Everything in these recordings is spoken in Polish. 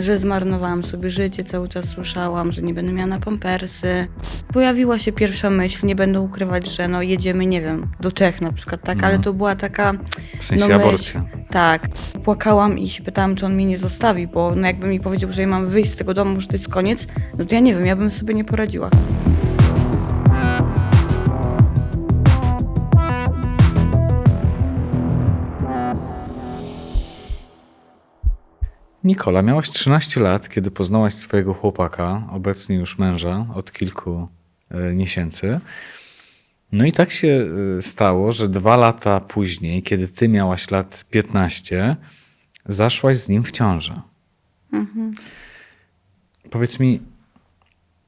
że zmarnowałam sobie życie, cały czas słyszałam, że nie będę miała na pampersy. Pojawiła się pierwsza myśl, nie będę ukrywać, że no jedziemy, nie wiem, do Czech na przykład, tak, ale to była taka... W sensie no, aborcja. Tak. Płakałam i się pytałam, czy on mnie nie zostawi, bo no jakby mi powiedział, że ja mam wyjść z tego domu, że to jest koniec, no to ja nie wiem, ja bym sobie nie poradziła. Nikola, miałaś 13 lat, kiedy poznałaś swojego chłopaka, obecnie już męża, od kilku e, miesięcy. No i tak się e, stało, że dwa lata później, kiedy ty miałaś lat 15, zaszłaś z nim w ciążę. Powiedz mi,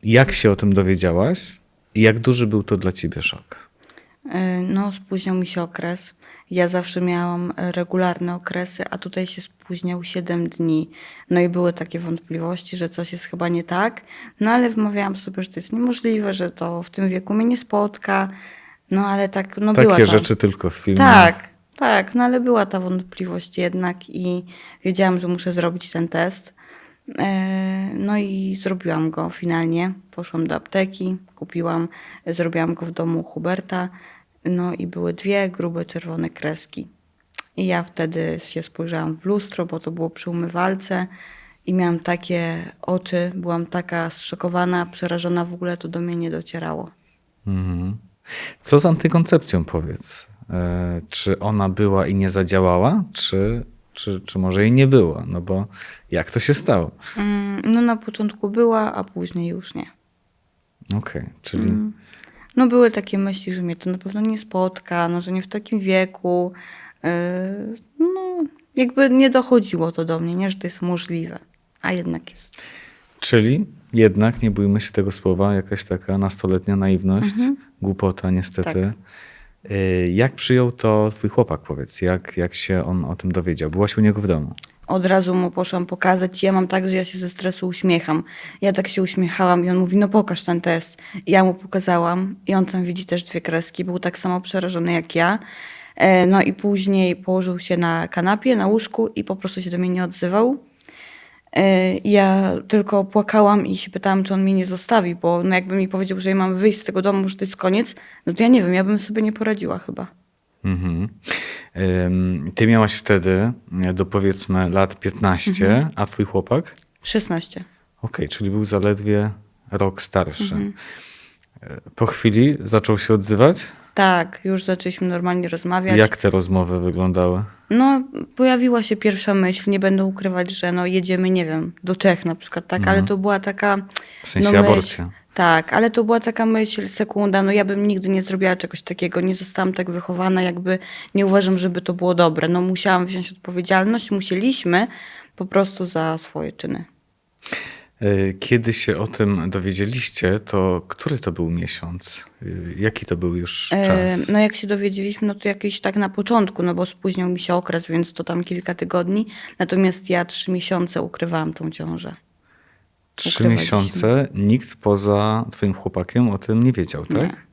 jak się o tym dowiedziałaś i jak duży był to dla ciebie szok? E, No, spóźniał mi się okres. Ja zawsze miałam e, regularne okresy, a tutaj się spóźniał 7 dni. No i były takie wątpliwości, że coś jest chyba nie tak. No ale wmawiałam sobie, że to jest niemożliwe, że to w tym wieku mnie nie spotka. No ale tak, no była Takie ta... rzeczy tylko w filmie. Tak, tak, no ale była ta wątpliwość jednak i wiedziałam, że muszę zrobić ten test. E, No i zrobiłam go finalnie. Poszłam do apteki, kupiłam, zrobiłam go w domu Huberta. No i były dwie grube czerwone kreski. I ja wtedy się spojrzałam w lustro, bo to było przy umywalce i miałam takie oczy, byłam taka zszokowana, przerażona, w ogóle to do mnie nie docierało. Mhm. Co z antykoncepcją, powiedz? E, czy ona była i nie zadziałała, czy, czy, czy może jej nie było? No bo jak to się stało? Mm, No na początku była, a później już nie. Okej, czyli Mm. No były takie myśli, że mnie to na pewno nie spotka, no, że nie w takim wieku. Yy, no jakby nie dochodziło to do mnie, nie, że to jest możliwe, a jednak jest. Czyli jednak, nie bójmy się tego słowa, jakaś taka nastoletnia naiwność, głupota niestety. E, Jak przyjął to twój chłopak, powiedz? Jak, jak się on o tym dowiedział? Byłaś u niego w domu. Od razu mu poszłam pokazać. Ja mam tak, że ja się ze stresu uśmiecham. Ja tak się uśmiechałam i on mówi, no pokaż ten test. Ja mu pokazałam i on tam widzi też dwie kreski. Był tak samo przerażony jak ja. E, No i później położył się na kanapie, na łóżku i po prostu się do mnie nie odzywał. E, Ja tylko płakałam i się pytałam, czy on mnie nie zostawi, bo no jakby mi powiedział, że ja mam wyjść z tego domu, że to jest koniec, no to ja nie wiem, ja bym sobie nie poradziła chyba. Mhm. Ty miałaś wtedy e, do powiedzmy lat 15, a twój chłopak? 16. Okej, czyli był zaledwie rok starszy. Mhm. E, Po chwili zaczął się odzywać? Tak, już zaczęliśmy normalnie rozmawiać. Jak te rozmowy wyglądały? No, pojawiła się pierwsza myśl, nie będę ukrywać, że no jedziemy, nie wiem, do Czech na przykład, tak, ale to była taka... W sensie no, myśl, aborcja. Tak, ale to była taka myśl, sekunda, no ja bym nigdy nie zrobiła czegoś takiego, nie zostałam tak wychowana, jakby nie uważam, żeby to było dobre. No musiałam wziąć odpowiedzialność, musieliśmy po prostu za swoje czyny. E, Kiedy się o tym dowiedzieliście, to który to był miesiąc? E, Jaki to był już E, czas? No jak się dowiedzieliśmy, no to jakieś tak na początku, no bo spóźniał mi się okres, więc to tam kilka tygodni, natomiast ja trzy miesiące ukrywałam tą ciążę. Trzy miesiące nikt poza twoim chłopakiem o tym nie wiedział, tak? Nie.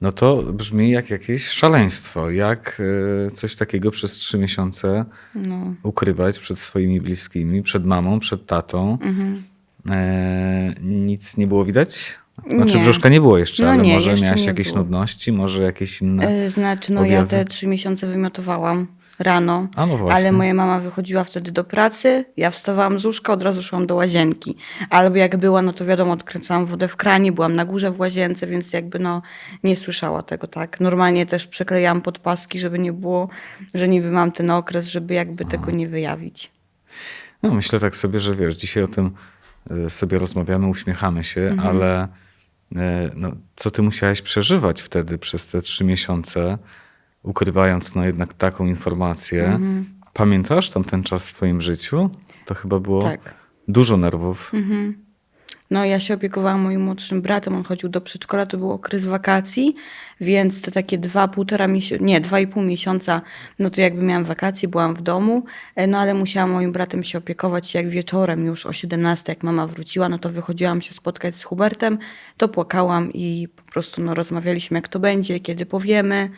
No to brzmi jak jakieś szaleństwo. Jak e, coś takiego przez trzy miesiące No. ukrywać przed swoimi bliskimi, przed mamą, przed tatą. Mhm. E, nic nie było widać? Znaczy Nie. brzuszka nie było jeszcze, No ale nie, może jeszcze miałaś jakieś było. nudności, może jakieś inne... E, Znaczy, no ja objawy? te trzy miesiące wymiotowałam rano, no ale moja mama wychodziła wtedy do pracy, ja wstawałam z łóżka, od razu szłam do łazienki. Albo jak była, no to wiadomo, odkręcałam wodę w kranie, byłam na górze w łazience, więc jakby no nie słyszała tego, tak. Normalnie też przeklejałam podpaski, żeby nie było, że niby mam ten okres, żeby jakby tego nie wyjawić. No myślę tak sobie, że wiesz, dzisiaj o tym e, sobie rozmawiamy, uśmiechamy się, Mhm. ale e, no, co ty musiałaś przeżywać wtedy przez te trzy miesiące, ukrywając no jednak taką informację. Mhm. Pamiętasz tam ten czas w twoim życiu? To chyba było Tak. dużo nerwów. No, ja się opiekowałam moim młodszym bratem, on chodził do przedszkola, to był okres wakacji, więc te takie dwa, półtora miesiąca, nie, dwa i pół miesiąca, no to jakby miałam wakacje, byłam w domu, e, no ale musiałam moim bratem się opiekować, jak wieczorem już o 17, jak mama wróciła, no to wychodziłam się spotkać z Hubertem, to płakałam i po prostu no rozmawialiśmy jak to będzie, kiedy powiemy,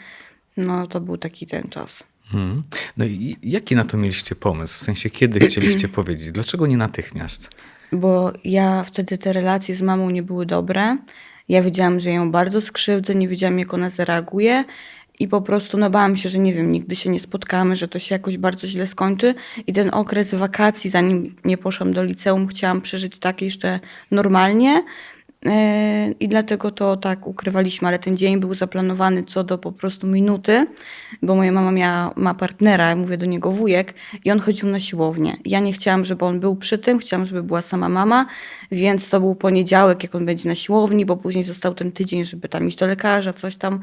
no to był taki ten czas. Mhm. No i jaki na to mieliście pomysł? W sensie, kiedy chcieliście powiedzieć? Dlaczego nie natychmiast? Bo ja wtedy te relacje z mamą nie były dobre. Ja wiedziałam, że ją bardzo skrzywdzę, nie wiedziałam, jak ona zareaguje. I po prostu no bałam się, że nie wiem, nigdy się nie spotkamy, że to się jakoś bardzo źle skończy. I ten okres wakacji, zanim nie poszłam do liceum, chciałam przeżyć tak jeszcze normalnie. Yy, I dlatego to tak ukrywaliśmy, ale ten dzień był zaplanowany co do po prostu minuty, bo moja mama miała, ma partnera, mówię do niego wujek, i on chodził na siłownię. Ja nie chciałam, żeby on był przy tym, chciałam, żeby była sama mama, więc to był poniedziałek, jak on będzie na siłowni, bo później został ten tydzień, żeby tam iść do lekarza, coś tam.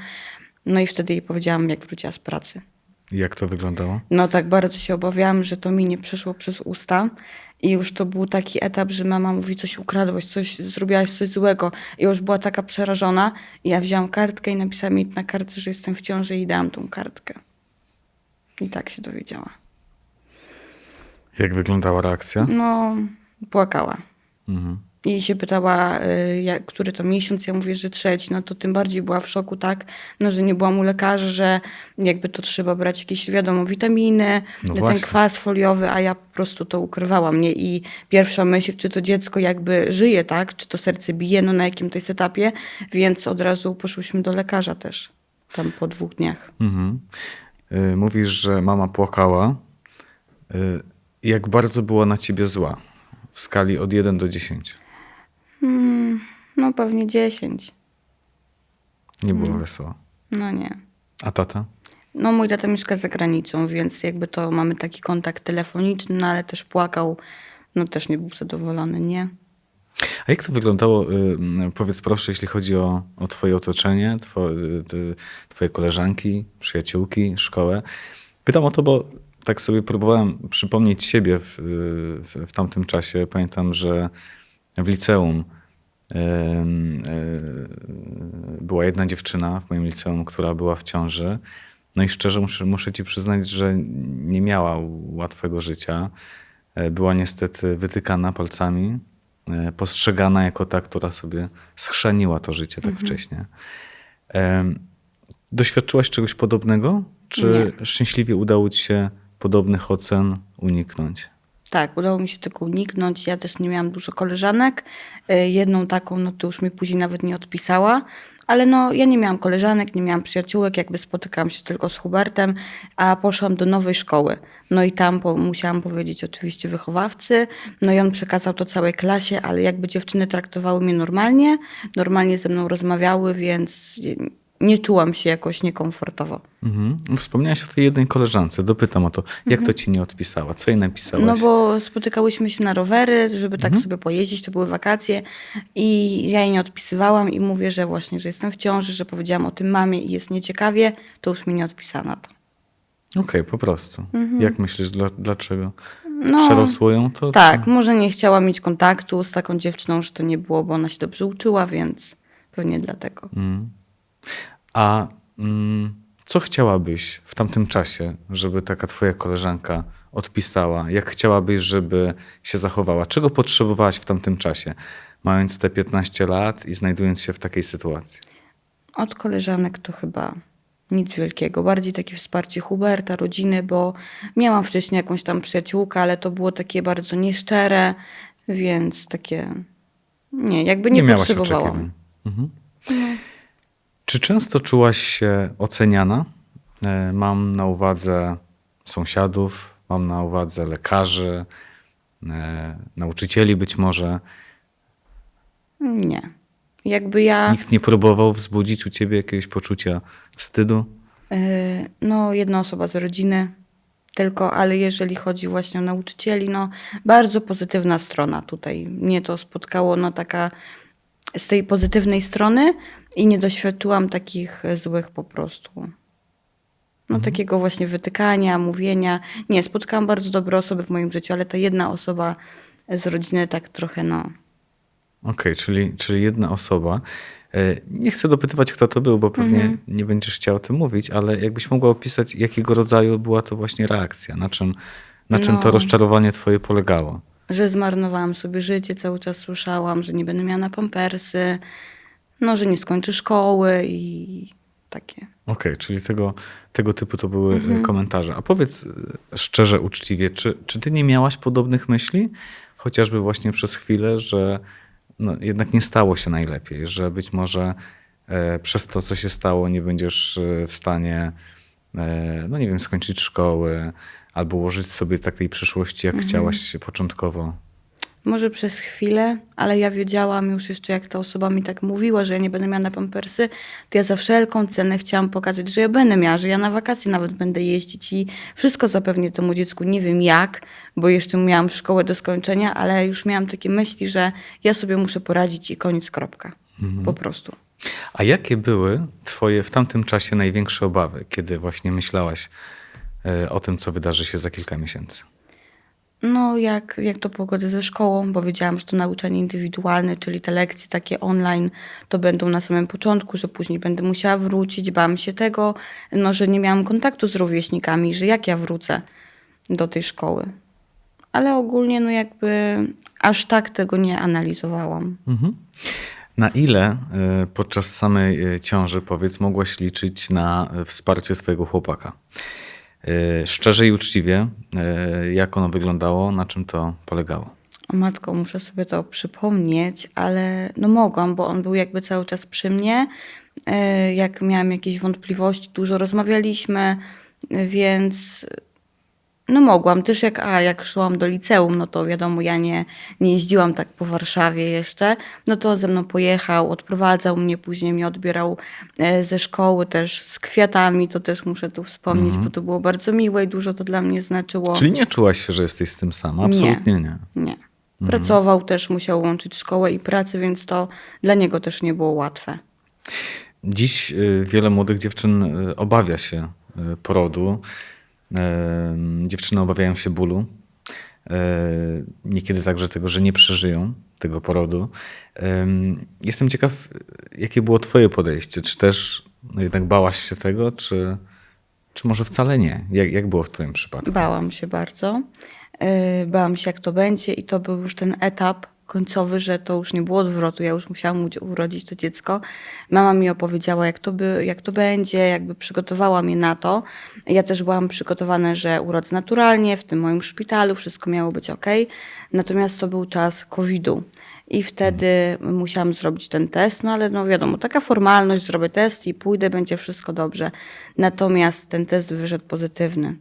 No i wtedy jej powiedziałam, jak wróciła z pracy. Jak to wyglądało? No tak bardzo się obawiałam, że to mi nie przeszło przez usta. I już to był taki etap, że mama mówi, coś ukradłeś, coś zrobiłaś coś złego. I już była taka przerażona. I ja wzięłam kartkę i napisałam jej na kartce, że jestem w ciąży i dałam tą kartkę. I tak się dowiedziała. Jak wyglądała reakcja? No, płakała. Mhm. I się pytała, y, jak, który to miesiąc. Ja mówię, że trzeci. No to tym bardziej była w szoku, tak? No, że nie byłam u lekarza, że jakby to trzeba brać jakieś, wiadomo, witaminy, No ten właśnie. kwas foliowy, a ja po prostu to ukrywałam. Nie? I pierwsza myśl, czy to dziecko jakby żyje, tak? Czy to serce bije, no na jakim to jest etapie. Więc od razu poszłyśmy do lekarza też. Tam po dwóch dniach. Mhm. Y, Mówisz, że mama płakała. Y, Jak bardzo była na ciebie zła? W skali od 1 do 10. Mm, no pewnie dziesięć. Nie Mm. było wesoło. No nie. A tata? No mój tata mieszka za granicą, więc jakby to mamy taki kontakt telefoniczny, no ale też płakał. No też nie był zadowolony, nie? A jak to wyglądało, y, powiedz proszę, jeśli chodzi o, o twoje otoczenie, two, y, twoje koleżanki, przyjaciółki, szkołę? Pytam o to, bo tak sobie próbowałem przypomnieć siebie w, w, w tamtym czasie. Pamiętam, że w liceum e, była jedna dziewczyna w moim liceum, która była w ciąży. No i szczerze muszę, muszę ci przyznać, że nie miała łatwego życia. E, Była niestety wytykana palcami, e, postrzegana jako ta, która sobie schrzaniła to życie tak wcześnie. Em, Doświadczyłaś czegoś podobnego? Czy szczęśliwie udało ci się podobnych ocen uniknąć? Tak, udało mi się tego uniknąć. Ja też nie miałam dużo koleżanek. Y, Jedną taką, no to już mi później nawet nie odpisała. Ale no, ja nie miałam koleżanek, nie miałam przyjaciółek, jakby spotykałam się tylko z Hubertem, a poszłam do nowej szkoły. No i tam po, musiałam powiedzieć oczywiście wychowawcy, no i on przekazał to całej klasie, ale jakby dziewczyny traktowały mnie normalnie, normalnie ze mną rozmawiały, więc nie czułam się jakoś niekomfortowo. Mhm. Wspomniałaś o tej jednej koleżance. Dopytam o to. Jak to ci nie odpisała? Co jej napisałaś? No bo spotykałyśmy się na rowery, żeby tak sobie pojeździć, to były wakacje i ja jej nie odpisywałam i mówię, że właśnie, że jestem w ciąży, że powiedziałam o tym mamie i jest nieciekawie, to już mi nie odpisała na to. Okej, po prostu. Jak myślisz, dla, dlaczego? Mhm. No, Przerosło ją to? Tak, może nie chciała mieć kontaktu z taką dziewczyną, że to nie było, bo ona się dobrze uczyła, więc pewnie dlatego. Mm. A mm, co chciałabyś w tamtym czasie, żeby taka twoja koleżanka odpisała? Jak chciałabyś, żeby się zachowała? Czego potrzebowałaś w tamtym czasie, mając te 15 lat i znajdując się w takiej sytuacji? Od koleżanek to chyba nic wielkiego. Bardziej takie wsparcie Huberta, rodziny, bo miałam wcześniej jakąś tam przyjaciółkę, ale to było takie bardzo nieszczere, więc takie. Nie, jakby nie, miałaś potrzebowałam. Mhm. Czy często czułaś się oceniana? E, Mam na uwadze sąsiadów, mam na uwadze lekarzy, e, nauczycieli być może. Nie. Jakby ja. Nikt nie próbował wzbudzić u ciebie jakiegoś poczucia wstydu? Yy, no, jedna osoba z rodziny tylko, ale jeżeli chodzi właśnie o nauczycieli, no bardzo pozytywna strona tutaj. Mnie to spotkało, no taka z tej pozytywnej strony i nie doświadczyłam takich złych po prostu. No takiego właśnie wytykania, mówienia. Nie, spotkałam bardzo dobre osoby w moim życiu, ale ta jedna osoba z rodziny tak trochę, no... Okej, czyli, czyli jedna osoba. E, Nie chcę dopytywać, kto to był, bo pewnie Mhm. nie będziesz chciał o tym mówić, ale jakbyś mogła opisać, jakiego rodzaju była to właśnie reakcja? Na czym, na czym to No. rozczarowanie twoje polegało? Że zmarnowałam sobie życie, cały czas słyszałam, że nie będę miała na pampersy, no, że nie skończę szkoły i takie. Okej, czyli tego, tego typu to były e, komentarze. A powiedz e, szczerze, uczciwie, czy, czy ty nie miałaś podobnych myśli? Chociażby właśnie przez chwilę, że no, jednak nie stało się najlepiej, że być może e, przez to, co się stało, nie będziesz e, w stanie, e, no nie wiem, skończyć szkoły albo ułożyć sobie takiej przyszłości, jak chciałaś początkowo. Może przez chwilę, ale ja wiedziałam już jeszcze, jak ta osoba mi tak mówiła, że ja nie będę miała na pampersy, to ja za wszelką cenę chciałam pokazać, że ja będę miała, że ja na wakacje nawet będę jeździć i wszystko zapewnię temu dziecku. Nie wiem jak, bo jeszcze miałam szkołę do skończenia, ale już miałam takie myśli, że ja sobie muszę poradzić i koniec, kropka. Po prostu. A jakie były twoje w tamtym czasie największe obawy, kiedy właśnie myślałaś o tym, co wydarzy się za kilka miesięcy? No, jak, jak to pogodzę ze szkołą, bo wiedziałam, że to nauczanie indywidualne, czyli te lekcje takie online, to będą na samym początku, że później będę musiała wrócić. Bałam się tego, no, że nie miałam kontaktu z rówieśnikami, że jak ja wrócę do tej szkoły. Ale ogólnie, no jakby aż tak tego nie analizowałam. Mhm. Na ile e, podczas samej e, ciąży, powiedz, mogłaś liczyć na e, wsparcie swojego chłopaka? E, Szczerze i uczciwie, e, jak ono wyglądało, na czym to polegało? O matko, muszę sobie to przypomnieć, ale no mogłam, bo on był jakby cały czas przy mnie. E, Jak miałam jakieś wątpliwości, dużo rozmawialiśmy, więc no mogłam. Też jak, a, jak szłam do liceum, no to wiadomo, ja nie, nie jeździłam tak po Warszawie jeszcze, no to ze mną pojechał, odprowadzał mnie, później mnie odbierał e, ze szkoły też z kwiatami, to też muszę tu wspomnieć, bo to było bardzo miłe i dużo to dla mnie znaczyło. Czyli nie czułaś się, że jesteś z tym sama? Absolutnie nie. Nie. Pracował też, musiał łączyć szkołę i pracę, więc to dla niego też nie było łatwe. Dziś y, wiele młodych dziewczyn y, obawia się y, porodu. Dziewczyny obawiają się bólu. Y, Niekiedy także tego, że nie przeżyją tego porodu. Jestem ciekaw, jakie było Twoje podejście? Czy też no jednak bałaś się tego, czy, czy może wcale nie? Jak, jak było w Twoim przypadku? Bałam się bardzo. Yy, Bałam się, jak to będzie, i to był już ten etap końcowy, że to już nie było odwrotu. Ja już musiałam urodzić to dziecko. Mama mi opowiedziała, jak to, by, jak to będzie, jakby przygotowała mnie na to. Ja też byłam przygotowana, że urodzę naturalnie w tym moim szpitalu, wszystko miało być ok. Natomiast to był czas COVID-u. I wtedy musiałam zrobić ten test, no ale no wiadomo, taka formalność, zrobię test i pójdę, będzie wszystko dobrze. Natomiast ten test wyszedł pozytywny.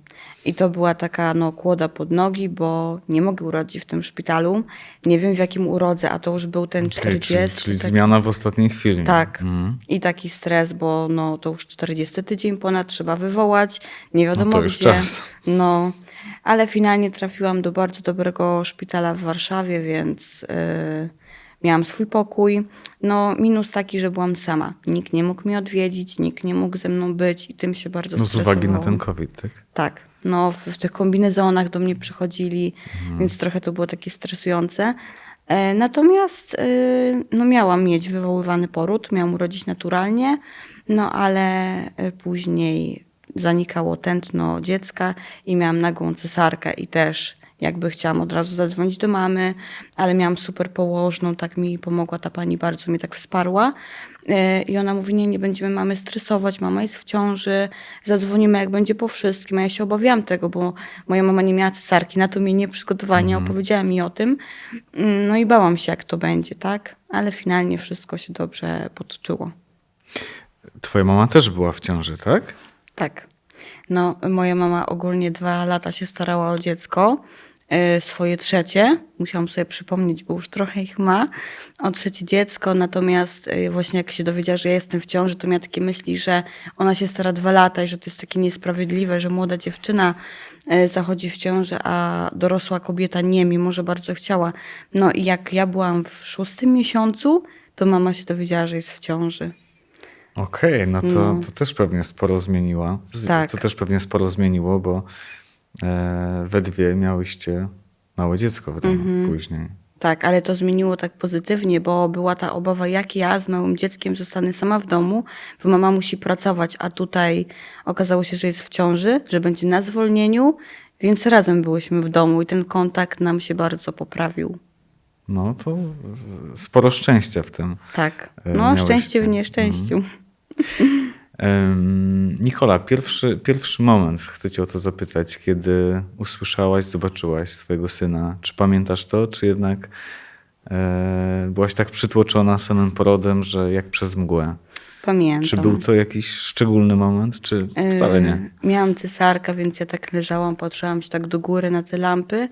I to była taka no, kłoda pod nogi, bo nie mogę urodzić w tym szpitalu. Nie wiem w jakim urodzę, a to już był ten Okej, 40. czyli czyli taki- zmiana w ostatniej chwili. tak. Mhm. I taki stres, bo no, to już 40 tydzień ponad trzeba wywołać, nie wiadomo No to już gdzie. czas. No, ale finalnie trafiłam do bardzo dobrego szpitala w Warszawie, więc yy, miałam swój pokój. No, minus taki, że byłam sama. Nikt nie mógł mnie odwiedzić, nikt nie mógł ze mną być i tym się bardzo No z uwagi na ten COVID, tak? Tak, no w, w tych kombinezonach do mnie przychodzili, Mhm. więc trochę to było takie stresujące. E, natomiast e, no miałam mieć wywoływany poród, miałam urodzić naturalnie, no ale e, później zanikało tętno dziecka i miałam nagłą cesarkę i też jakby chciałam od razu zadzwonić do mamy, ale miałam super położną, tak mi pomogła ta pani, bardzo mnie tak wsparła. E, I ona mówi, nie, nie będziemy mamy stresować, mama jest w ciąży, zadzwonimy jak będzie po wszystkim. A ja się obawiałam tego, bo moja mama nie miała cesarki, na to mnie nie przygotowała, nie opowiedziała mi o tym. Mm, No i bałam się, jak to będzie, tak? Ale finalnie wszystko się dobrze potoczyło. Twoja mama też była w ciąży, tak? Tak. No, moja mama ogólnie dwa lata się starała o dziecko. y, Swoje trzecie, musiałam sobie przypomnieć, bo już trochę ich ma, o trzecie dziecko, natomiast y, właśnie jak się dowiedziała, że ja jestem w ciąży, to miała takie myśli, że ona się stara dwa lata i że to jest takie niesprawiedliwe, że młoda dziewczyna y, zachodzi w ciążę, a dorosła kobieta nie, mimo że bardzo chciała. No i jak ja byłam w szóstym miesiącu, to mama się dowiedziała, że jest w ciąży. Okej, no to, No. to też pewnie sporo zmieniła. Tak. To też pewnie sporo zmieniło, bo e, we dwie miałyście małe dziecko w domu Mhm. później. Tak, ale to zmieniło tak pozytywnie, bo była ta obawa, jak ja z małym dzieckiem zostanę sama w domu, bo mama musi pracować, a tutaj okazało się, że jest w ciąży, że będzie na zwolnieniu, więc razem byłyśmy w domu i ten kontakt nam się bardzo poprawił. No to sporo szczęścia w tym. Tak, E, no miałyście. szczęście w nieszczęściu. Em, Nikola, pierwszy, pierwszy moment, chcę cię o to zapytać, kiedy usłyszałaś, zobaczyłaś swojego syna. Czy pamiętasz to, czy jednak e, byłaś tak przytłoczona samym porodem, że jak przez mgłę? Pamiętam. Czy był to jakiś szczególny moment, czy wcale nie? E, Miałam cesarkę, więc ja tak leżałam, patrzyłam się tak do góry na te lampy.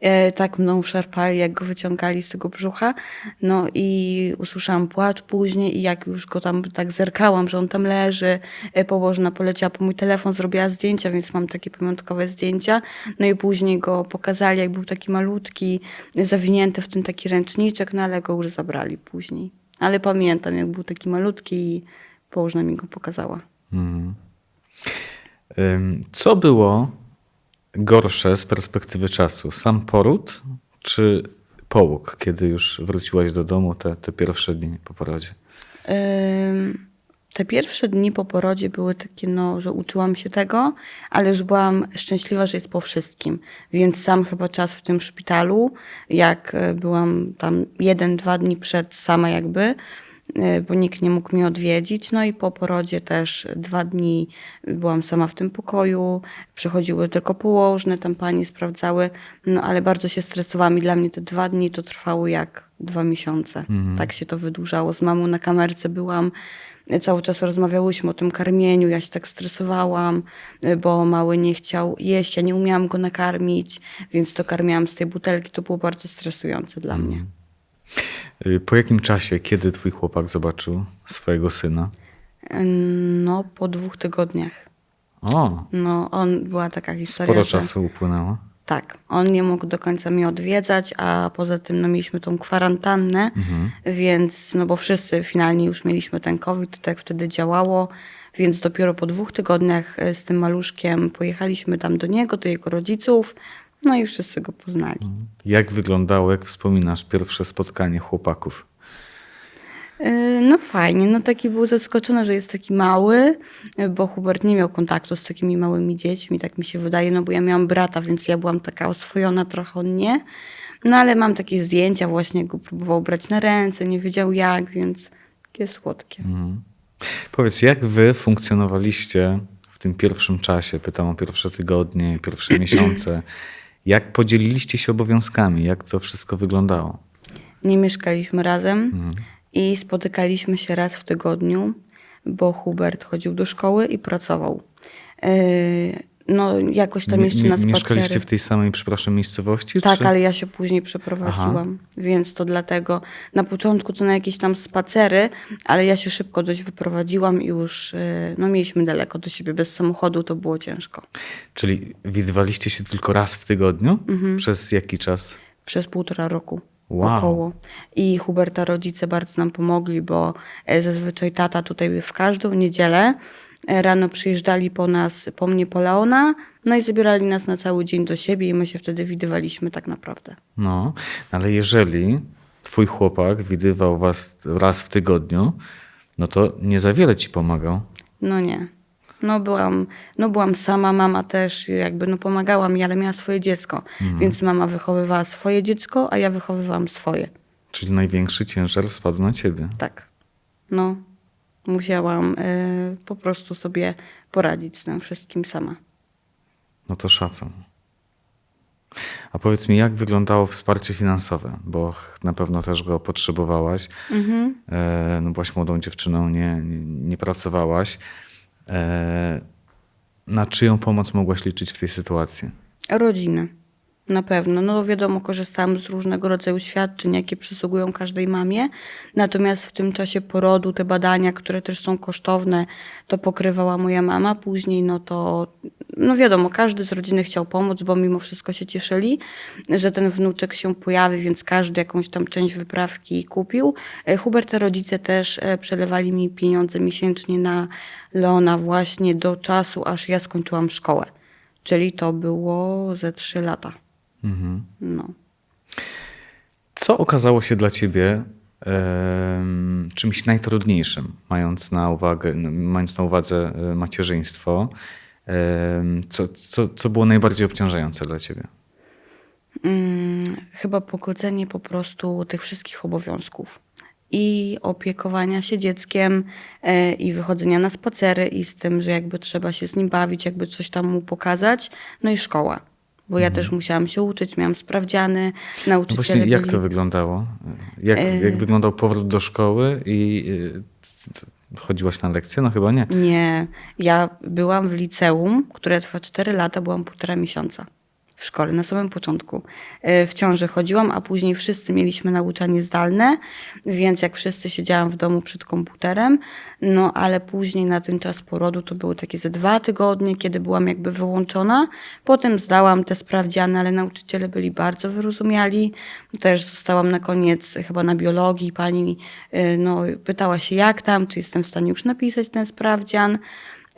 E, Tak mną szarpali, jak go wyciągali z tego brzucha. No i usłyszałam płacz później i jak już go tam tak zerkałam, że on tam leży, e, położona poleciała po mój telefon, zrobiła zdjęcia, więc mam takie pamiątkowe zdjęcia. No i później go pokazali, jak był taki malutki, zawinięty w ten taki ręczniczek, no ale go już zabrali później. Ale pamiętam, jak był taki malutki i położna mi go pokazała. Mhm. Co było gorsze z perspektywy czasu? Sam poród czy połóg, kiedy już wróciłaś do domu te, te pierwsze dni po porodzie? Te pierwsze dni po porodzie były takie, no, że uczyłam się tego, ale już byłam szczęśliwa, że jest po wszystkim. Więc sam chyba czas w tym szpitalu, jak e, byłam tam jeden, dwa dni przed sama jakby, bo nikt nie mógł mnie odwiedzić. No i po porodzie też dwa dni byłam sama w tym pokoju. Przychodziły tylko położne, tam pani sprawdzały, no ale bardzo się stresowałam i dla mnie te dwa dni to trwało jak dwa miesiące. Tak się to wydłużało. Z mamą na kamerce byłam. Cały czas rozmawiałyśmy o tym karmieniu. Ja się tak stresowałam, bo mały nie chciał jeść. Ja nie umiałam go nakarmić, więc to karmiałam z tej butelki. To było bardzo stresujące dla mnie. Y, Po jakim czasie, kiedy twój chłopak zobaczył swojego syna? No, po dwóch tygodniach. O, No, on była taka historia, sporo że... czasu upłynęło. Tak, on nie mógł do końca mnie odwiedzać, a poza tym no, mieliśmy tą kwarantannę, więc, no bo wszyscy finalnie już mieliśmy ten COVID, to tak wtedy działało, więc dopiero po dwóch tygodniach e, z tym maluszkiem pojechaliśmy tam do niego, do jego rodziców, no i wszyscy go poznali. Jak wyglądało, jak wspominasz, pierwsze spotkanie chłopaków? E, No fajnie, no taki był zaskoczony, że jest taki mały, bo Hubert nie miał kontaktu z takimi małymi dziećmi, tak mi się wydaje, no bo ja miałam brata, więc ja byłam taka oswojona trochę on nie. No ale mam takie zdjęcia właśnie, go próbował brać na ręce, nie wiedział jak, więc takie słodkie. Powiedz, jak wy funkcjonowaliście w tym pierwszym czasie? Pytam o pierwsze tygodnie, pierwsze miesiące. Jak podzieliliście się obowiązkami? Jak to wszystko wyglądało? Nie mieszkaliśmy razem i spotykaliśmy się raz w tygodniu, bo Hubert chodził do szkoły i pracował. E, No jakoś tam jeszcze na spacery. Mieszkaliście w tej samej, przepraszam, miejscowości? Tak, czy? ale ja się później przeprowadziłam, więc to dlatego na początku to na jakieś tam spacery, ale ja się szybko dość wyprowadziłam i już y, no, mieliśmy daleko do siebie. Bez samochodu to było ciężko. Czyli widywaliście się tylko raz w tygodniu? Mhm. Przez jaki czas? Przez półtora roku Wow. około. I Huberta rodzice bardzo nam pomogli, bo e, zazwyczaj tata tutaj w każdą niedzielę rano przyjeżdżali po nas, po mnie po Leona, no i zabierali nas na cały dzień do siebie i my się wtedy widywaliśmy tak naprawdę. No, ale jeżeli twój chłopak widywał was raz w tygodniu, no to nie za wiele ci pomagał. No nie. No byłam, no byłam sama, mama też jakby no pomagała mi, ale miała swoje dziecko. Więc mama wychowywała swoje dziecko, a ja wychowywałam swoje. Czyli największy ciężar spadł na ciebie. Tak. No. Musiałam y, po prostu sobie poradzić z tym wszystkim sama. No to szacun. A powiedz mi, jak wyglądało wsparcie finansowe? Bo na pewno też go potrzebowałaś. E, no byłaś młodą dziewczyną, nie, nie, nie pracowałaś. E, na czyją pomoc mogłaś liczyć w tej sytuacji? Rodziny. Na pewno. No wiadomo, korzystałam z różnego rodzaju świadczeń, jakie przysługują każdej mamie. Natomiast w tym czasie porodu, te badania, które też są kosztowne, to pokrywała moja mama. Później, no to, no wiadomo, każdy z rodziny chciał pomóc, bo mimo wszystko się cieszyli, że ten wnuczek się pojawi, więc każdy jakąś tam część wyprawki kupił. E, Huberta rodzice też e, przelewali mi pieniądze miesięcznie na Leona właśnie do czasu, aż ja skończyłam szkołę. Czyli to było ze trzy lata. No. Co okazało się dla ciebie czymś najtrudniejszym, mając na, uwagę, mając na uwadze e, macierzyństwo? Co, co, co było najbardziej obciążające dla ciebie? Mm, chyba pogodzenie po prostu tych wszystkich obowiązków. i opiekowania się dzieckiem e, i wychodzenia na spacery i z tym, że jakby trzeba się z nim bawić, jakby coś tam mu pokazać. No i szkoła. Bo ja też musiałam się uczyć, miałam sprawdziany, No nauczyciele właśnie, jak byli... to wyglądało? Jak, jak wyglądał powrót do szkoły i t- chodziłaś na lekcje? No chyba nie. Nie, ja byłam w liceum, które trwa 4 lata, byłam półtora miesiąca szkole, na samym początku. E, W ciąży chodziłam, a później wszyscy mieliśmy nauczanie zdalne, więc jak wszyscy siedziałam w domu przed komputerem, no ale później na ten czas porodu to były takie ze dwa tygodnie, kiedy byłam jakby wyłączona. Potem zdałam te sprawdziany, ale nauczyciele byli bardzo wyrozumiali. Też zostałam na koniec chyba na biologii. Pani y, no, pytała się jak tam, czy jestem w stanie już napisać ten sprawdzian.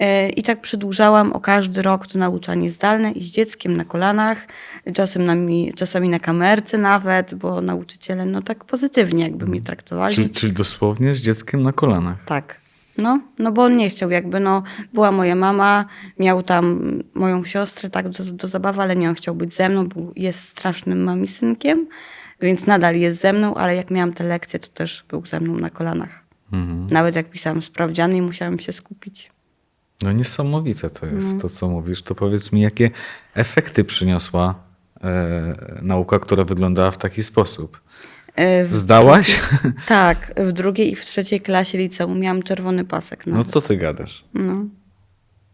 Y, I tak przedłużałam o każdy rok to nauczanie zdalne i z dzieckiem na kolanach, czasem na mi, czasami na kamerce nawet, bo nauczyciele no tak pozytywnie jakby mnie traktowali. Czyli, czyli dosłownie z dzieckiem na kolanach. Tak. No, no bo on nie chciał jakby, no była moja mama, miał tam moją siostrę tak do, do zabawy, ale nie on chciał być ze mną, bo jest strasznym mami synkiem, więc nadal jest ze mną, ale jak miałam te lekcje, to też był ze mną na kolanach. Mhm. Nawet jak pisałam sprawdziany i musiałam się skupić. No niesamowite to jest No. to, co mówisz. To powiedz mi, jakie efekty przyniosła e, nauka, która wyglądała w taki sposób? E, W, Zdałaś? tak, w drugiej i w trzeciej klasie liceum miałam czerwony pasek. No nawet. co ty gadasz? No.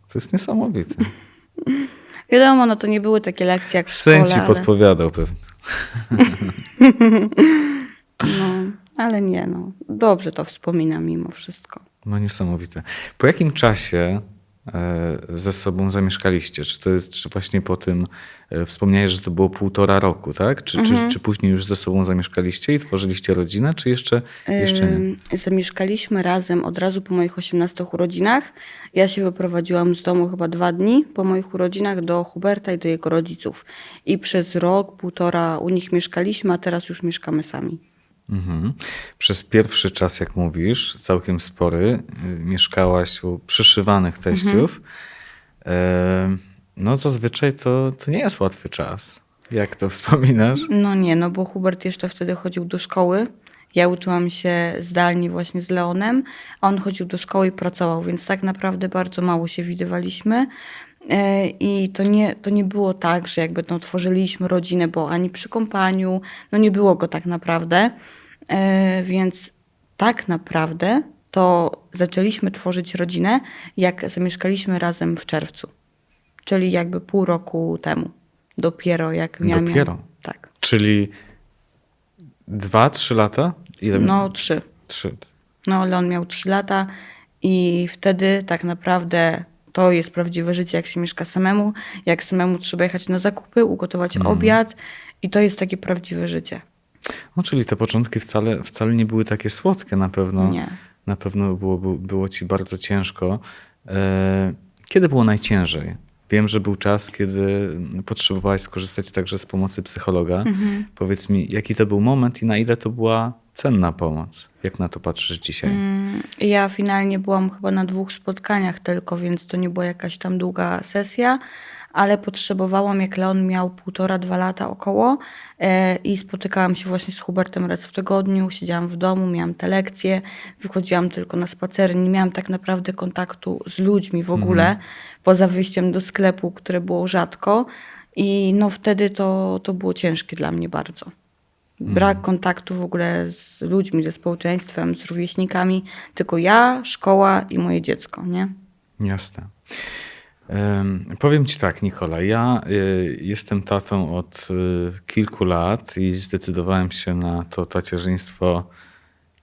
To jest niesamowite. Wiadomo, no to nie były takie lekcje jak w Syn ci ale, podpowiadał pewnie. no, ale nie, no. Dobrze to wspominam mimo wszystko. No niesamowite. Po jakim czasie e, ze sobą zamieszkaliście? Czy to jest, czy właśnie po tym, e, wspomniałeś, że to było półtora roku, tak? Czy, Mhm. czy, czy później już ze sobą zamieszkaliście i tworzyliście rodzinę, czy jeszcze, jeszcze nie? Zamieszkaliśmy razem od razu po moich 18 urodzinach. Ja się wyprowadziłam z domu chyba dwa dni po moich urodzinach do Huberta i do jego rodziców. I przez rok, półtora u nich mieszkaliśmy, a teraz już mieszkamy sami. Mhm. Przez pierwszy czas, jak mówisz, całkiem spory, y, mieszkałaś u przyszywanych teściów. E, no zazwyczaj to, to nie jest łatwy czas. Jak to wspominasz? No nie, no bo Hubert jeszcze wtedy chodził do szkoły. Ja uczyłam się zdalnie właśnie z Leonem, a on chodził do szkoły i pracował, więc tak naprawdę bardzo mało się widywaliśmy. E, I to nie, to nie było tak, że jakby no, tworzyliśmy rodzinę, bo ani przy kompaniu, no nie było go tak naprawdę. E, Więc tak naprawdę to zaczęliśmy tworzyć rodzinę, jak zamieszkaliśmy razem w czerwcu. Czyli jakby pół roku temu. Dopiero jak miałam... Dopiero? Tak. Czyli dwa, trzy lata? Ile? No trzy. Trzy. No Leon miał trzy lata i wtedy tak naprawdę to jest prawdziwe życie, jak się mieszka samemu. Jak samemu trzeba jechać na zakupy, ugotować Mhm. obiad i to jest takie prawdziwe życie. No, czyli te początki wcale, wcale nie były takie słodkie. Na pewno, Nie. na pewno było, było, było ci bardzo ciężko. E, Kiedy było najciężej? Wiem, że był czas, kiedy potrzebowałaś skorzystać także z pomocy psychologa. Mhm. Powiedz mi, jaki to był moment i na ile to była cenna pomoc? Jak na to patrzysz dzisiaj? Mm, Ja finalnie byłam chyba na dwóch spotkaniach tylko, więc to nie była jakaś tam długa sesja, ale potrzebowałam, jak Leon miał półtora, dwa lata około e, i spotykałam się właśnie z Hubertem raz w tygodniu, siedziałam w domu, miałam te lekcje, wychodziłam tylko na spacery, nie miałam tak naprawdę kontaktu z ludźmi w ogóle, poza wyjściem do sklepu, które było rzadko i no wtedy to, to było ciężkie dla mnie bardzo. Brak kontaktu w ogóle z ludźmi, ze społeczeństwem, z rówieśnikami. Tylko ja, szkoła i moje dziecko, nie? Jasne. Em, powiem ci tak, Nikola. Ja y, jestem tatą od y, kilku lat i zdecydowałem się na to tacierzyństwo,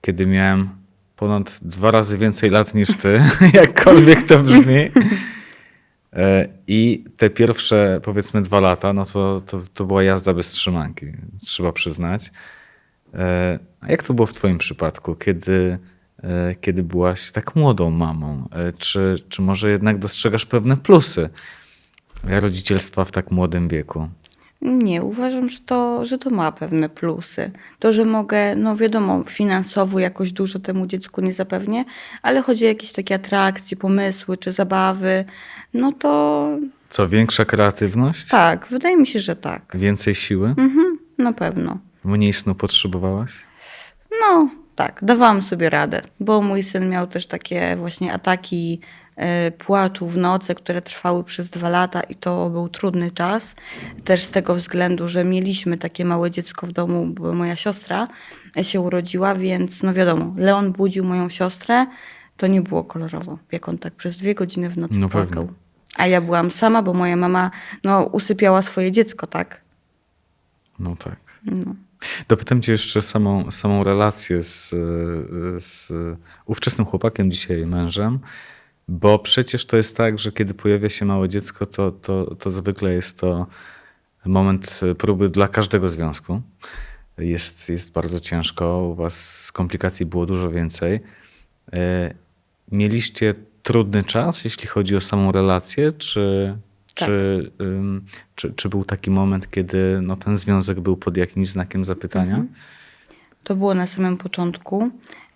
kiedy miałem ponad dwa razy więcej lat niż ty, jakkolwiek to brzmi. E, I te pierwsze, powiedzmy, dwa lata, no to, to, to była jazda bez trzymanki, trzeba przyznać. E, A jak to było w Twoim przypadku, kiedy, e, kiedy byłaś tak młodą mamą? Czy, czy może jednak dostrzegasz pewne plusy rodzicielstwa w tak młodym wieku? Nie, uważam, że to, że to ma pewne plusy. To, że mogę, no wiadomo, finansowo jakoś dużo temu dziecku nie zapewnię, ale chodzi o jakieś takie atrakcje, pomysły czy zabawy, no to Co, większa kreatywność? tak, wydaje mi się, że tak. Więcej siły? Mhm, na pewno. Mniej snu potrzebowałaś? No, tak, dawałam sobie radę, bo mój syn miał też takie właśnie ataki płaczu w nocy, które trwały przez dwa lata i to był trudny czas. Też z tego względu, że mieliśmy takie małe dziecko w domu, bo moja siostra się urodziła, więc no wiadomo, Leon budził moją siostrę, to nie było kolorowo, jak on tak przez dwie godziny w nocy No płakał. pewnie. A ja byłam sama, bo moja mama no, usypiała swoje dziecko, tak? No tak. No. Dopytam cię jeszcze samą, samą relację z, y, z ówczesnym chłopakiem, dzisiaj mężem, bo przecież to jest tak, że kiedy pojawia się małe dziecko, to, to, to zwykle jest to moment próby dla każdego związku. Jest, jest bardzo ciężko, u was komplikacji było dużo więcej. E, Mieliście trudny czas, jeśli chodzi o samą relację, czy, Tak. czy, ym, czy, czy był taki moment, kiedy no, ten związek był pod jakimś znakiem zapytania? To było na samym początku,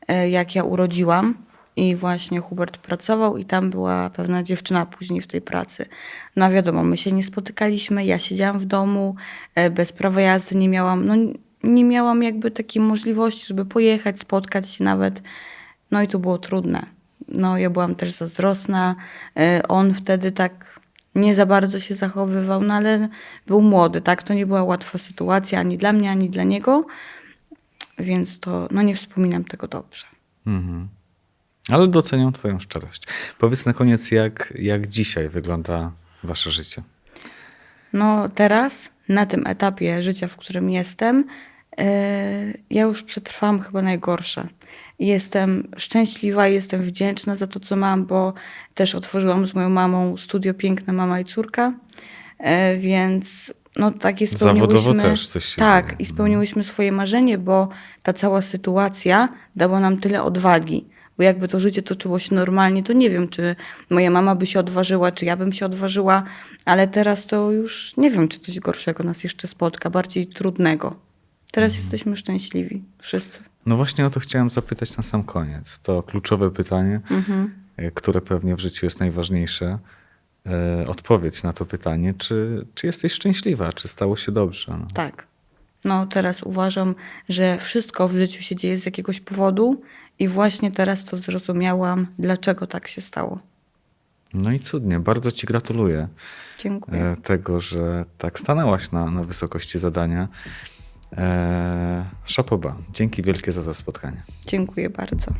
e, jak ja urodziłam i właśnie Hubert pracował i tam była pewna dziewczyna później w tej pracy. No wiadomo, my się nie spotykaliśmy, ja siedziałam w domu, e, bez prawa jazdy nie miałam, no nie miałam jakby takiej możliwości, żeby pojechać, spotkać się nawet. No i to było trudne. No ja byłam też zazdrosna, e, on wtedy tak nie za bardzo się zachowywał, no ale był młody, tak? To nie była łatwa sytuacja ani dla mnie, ani dla niego. Więc to, no nie wspominam tego dobrze. Mhm. Ale doceniam Twoją szczerość. Powiedz na koniec, jak, jak dzisiaj wygląda Wasze życie? No teraz, na tym etapie życia, w którym jestem, yy, ja już przetrwałam chyba najgorsze. Jestem szczęśliwa, jestem wdzięczna za to, co mam, bo też otworzyłam z moją mamą studio Piękna Mama i Córka, yy, więc no takie spełniłyśmy... Zawodowo też coś się Tak, dzieje. i spełniłyśmy swoje marzenie, bo ta cała sytuacja dała nam tyle odwagi. Bo jakby to życie toczyło się normalnie, to nie wiem, czy moja mama by się odważyła, czy ja bym się odważyła, ale teraz to już nie wiem, czy coś gorszego nas jeszcze spotka, bardziej trudnego. Teraz Mhm. jesteśmy szczęśliwi, wszyscy. No właśnie o to chciałem zapytać na sam koniec. To kluczowe pytanie, e, które pewnie w życiu jest najważniejsze. E, odpowiedź na to pytanie, czy, czy jesteś szczęśliwa, czy stało się dobrze? No. Tak. No teraz uważam, że wszystko w życiu się dzieje z jakiegoś powodu i właśnie teraz to zrozumiałam, dlaczego tak się stało. no i cudnie, bardzo Ci gratuluję Dziękuję. e, tego, że tak stanęłaś na, na wysokości zadania. E, szapoba, dzięki wielkie za to spotkanie. Dziękuję bardzo.